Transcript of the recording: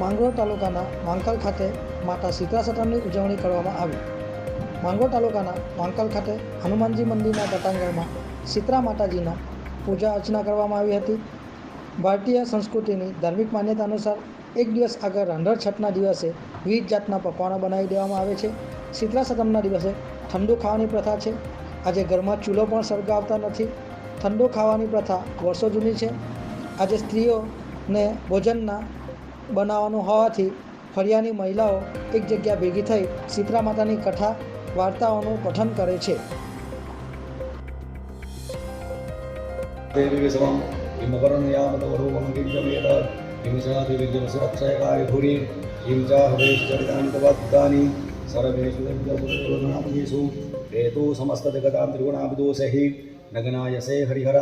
માંગરોળ તાલુકાના વાંકલ ખાતે માતા શીતળા ઉજવણી કરવામાં આવી. માંગરોળ તાલુકાના વાંકલ ખાતે હનુમાનજી મંદિરના તટાંગણમાં શીતળા માતાજીના પૂજા અર્ચના કરવામાં આવી હતી. ભારતીય સંસ્કૃતિની ધાર્મિક માન્યતા અનુસાર એક દિવસ આગળ રંધર છઠના દિવસે વિવિધ જાતના પકવાનો બનાવી દેવામાં આવે છે. શીતળા સતમના દિવસે ઠંડુ ખાવાની પ્રથા છે. આજે ઘરમાં ચૂલો પણ સળગાવતા નથી. ઠંડુ ખાવાની પ્રથા વર્ષો જૂની છે. આજે સ્ત્રીઓને ભોજનના બનાવવાનું હોવાથી ફરિયાની મહિલાઓ એક જગ્યા ભેગી થઈ શીતળા માતાની કથા વાર્તાઓનું પઠન કરે છે. દેવીસમ હિમકરણ્યામત વરૂપમકિંચમેતત હિંસા દિવ્યમ સુરક્ષાયકાય ભૂરી હિંસા હૃદયશ્ચરિતાંતવદ્દાની સર્વેષુ હરિહર.